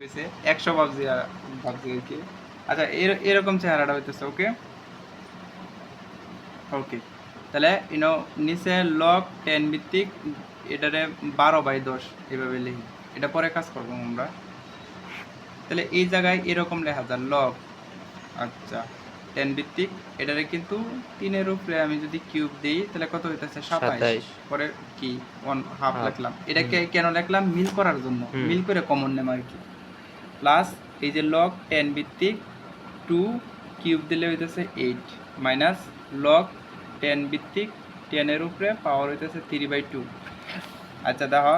হয়েছে। একশো ভাবছি আর ভাবছি আর কি। আচ্ছা এরকম চেহারাটা হইতেছে ওকে? ওকে। তাহলে ইনো নিচে লক টেন ভিত্তিক এটারে বারো বাই দশ এভাবে লিখি। এটা পরে কাজ করব আমরা। তাহলে এই জায়গায় এরকম লেখা যায় লক আচ্ছা টেন ভিত্তিক। এটারে কিন্তু তিনের উপরে আমি যদি কিউব দিই তাহলে কত হইতেছে? সাতাইশ। পরে কি? One half Half। লিখলাম। এটাকে কেন লিখলাম? মিল করার জন্য। মিল করে কমন নেম আর কি। প্লাস এই যে লগ টেন ভিত্তিক টু কিউব দিলে হইতেছে এইট মাইনাস লগ টেন ভিত্তিক টেনের উপরে পাওয়ার হইতেছে থ্রি বাই টু আচ্ছা দেখো।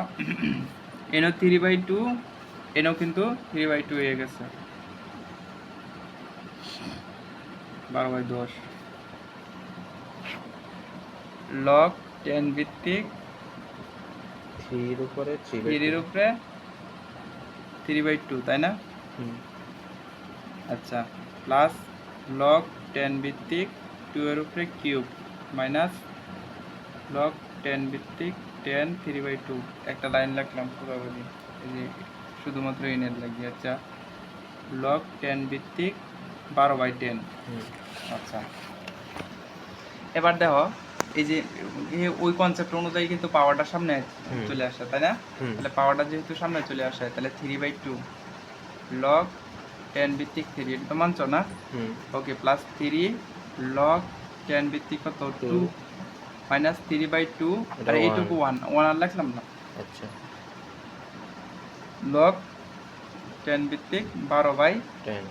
এনো থ্রি বাই টু এনো কিন্তু থ্রি বাই টু হয়ে গেছে। বারো বাই দশ। লগ টেন ভিত্তিক থ্রির উপরে থ্রির উপরে থ্রি বাই টু তাই না? আচ্ছা প্লাস লগ টেন ভিত্তিক টু এর উপরে কিউব মাইনাস লগ টেন ভিত্তিক টেন থ্রি বাই টু একটা লাইন লিখলাম পুরোপুরি এই যে শুধুমাত্র ইনের লাগি আচ্ছা। লগ টেন ভিত্তিক বারো বাই টেন আচ্ছা। এবার দেখো এই যে ওই কনসেপ্ট অনুযায়ী কিন্তু পাওয়ারটা সামনে চলে আসে তাই না? তাহলে পাওয়ারটা যেহেতু সামনে চলে আসে তাহলে three by two log ten ভিত্তিক থ্রি এটা তো মানছো না? Okay plus three log ten ভিত্তিক কত? Two minus three by two আর এইটুকু ওয়ান ওয়ান আর লিখলাম না। আচ্ছা। লগ টেন ভিত্তিক বারো বাই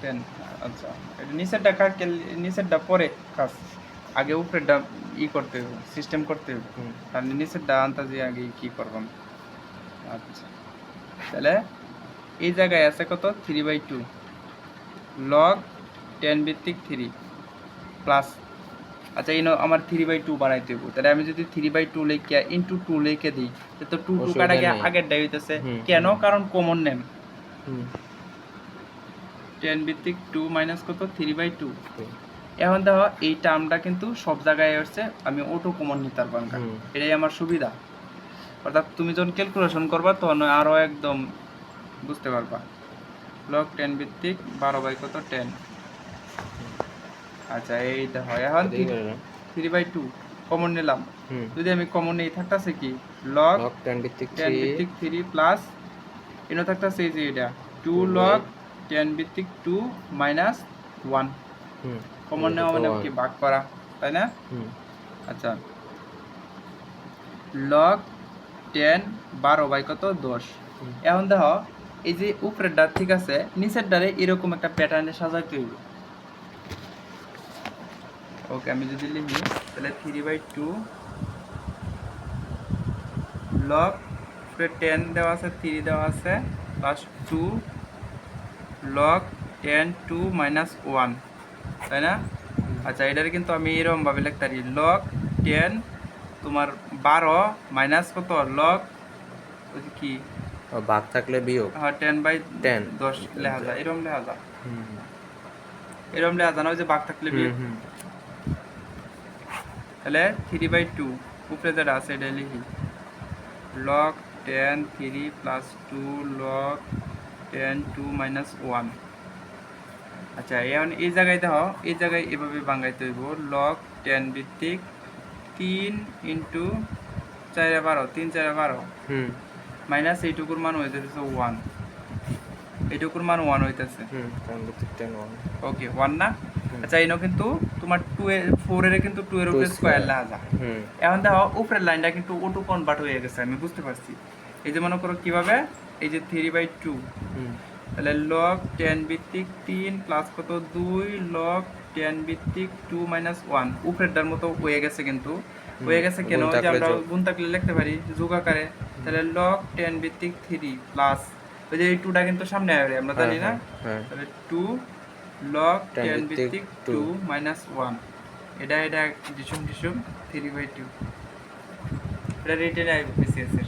টেন আচ্ছা এটা নিচেরটা নিচেরটা পরে কাজ। আগে উপরেরটা ই করতে হবে সিস্টেম করতে হবে। আর নিচেরটা আন্তাজে আগে কি করবাম আচ্ছা। তাহলে এই জায়গায় আছে কত? Three by two log ten ভিত্তিক থ্রি প্লাস আচ্ছা এই আমার থ্রি বাই টু বানাইতে হইব। তাহলে আমি যদি থ্রি বাই টু লিখে ইন্টু টু লিখে দিই তো টু টু কাটা গিয়ে আগের ডাই হইতেছে। কেন। কারণ কমন নেম টেন ভিত্তিক টু মাইনাস কত? Three by two. এখন দেখো এই টার্মটা কিন্তু সব জায়গায় আসছে আমি অটো কমন নিতে পারব না। এটাই আমার সুবিধা। অর্থাৎ তুমি যখন ক্যালকুলেশন করবা তখন আরও একদম বুঝতে পারবা। লগ টেন ভিত্তিক বারো বাই কত? টেন আচ্ছা এই দেখো এখন থ্রি বাই টু কমন নিলাম। যদি আমি কমন নেই থাকতেছে কি? লগ লক টেন ভিত্তিক টেন ভিত্তিক থ্রি প্লাস এনো থাকতেছে এই যে এটা। টু লগ টেন ভিত্তিক টু মাইনাস ওয়ান কমন নেওয়া মানে কি ভাগ করা তাই না? আচ্ছা। লগ টেন বারো বাই কত? দশ। এখন দেখো এই যে উপরের ডার ঠিক আছে নিচের ডারে এরকম একটা প্যাটার্নে সাজাইতে হইব। ওকে আমি যদি লিখি তাহলে three by two log ten দেওয়া আছে থ্রি দেওয়া আছে plus two log ten two minus one তাই না? আচ্ছা এটার কিন্তু আমি এরকম ভাবে লিখতে পারি লগ টেন তোমার বারো মাইনাস কত? যে কি? ও থাকলে বিয়োগ। হ্যাঁ টেন বাই 10 দশ লেখা যায় এরকম লেখা যায়। এরকম লেখা যায় না ওই যে বাঘ থাকলে বিয়োগ। তাহলে থ্রি বাই টু উপরে যেটা আছে এটা লিখি। Log ten three plus two log ten two minus one আচ্ছা এখন এই জায়গায় দেখো এই জায়গায় এভাবে বাঙ্গাইতে হইব। লগ টেন ভিত্তিক তিন ইন্টু চারে বারো তিন চারে বারো। হুম। মাইনাস এইটুকুর মান হইতেছে ওয়ান এইটুকুর মান ওয়ান হইতেছে। ওকে ওয়ান না? আচ্ছা এনো কিন্তু তোমার টু এর ফোর এর কিন্তু টু এর উপরে স্কোয়ার। লেখা যায়। হুম। এখন দেখো উপরের লাইনটা কিন্তু অটো কনভার্ট হয়ে গেছে আমি বুঝতে পারছি। এই যে মনে করো কীভাবে? এই যে থ্রি বাই টু হুম। তাহলে লগ টেন ভিত্তিক তিন প্লাস কত দুই লগ টেন ভিত্তিক টু মাইনাস ওয়ান উপরেরটার মতো হয়ে গেছে কিন্তু। হয়ে গেছে কেন? যে আমরা। গুণ থাকলে লিখতে পারি যোগ আকারে। তাহলে লগ টেন ভিত্তিক থ্রি প্লাস ওই যে এই টুটা কিন্তু সামনে আসবে আমরা হ্যাঁ, জানি না? হ্যাঁ, হ্যাঁ। তাহলে টু লগ টেন ভিত্তিক টু মাইনাস ওয়ান এটা এটা ডিসুম ডিসুম থ্রি বাই টু এটা রিটেন আসবে বিসিএস এর।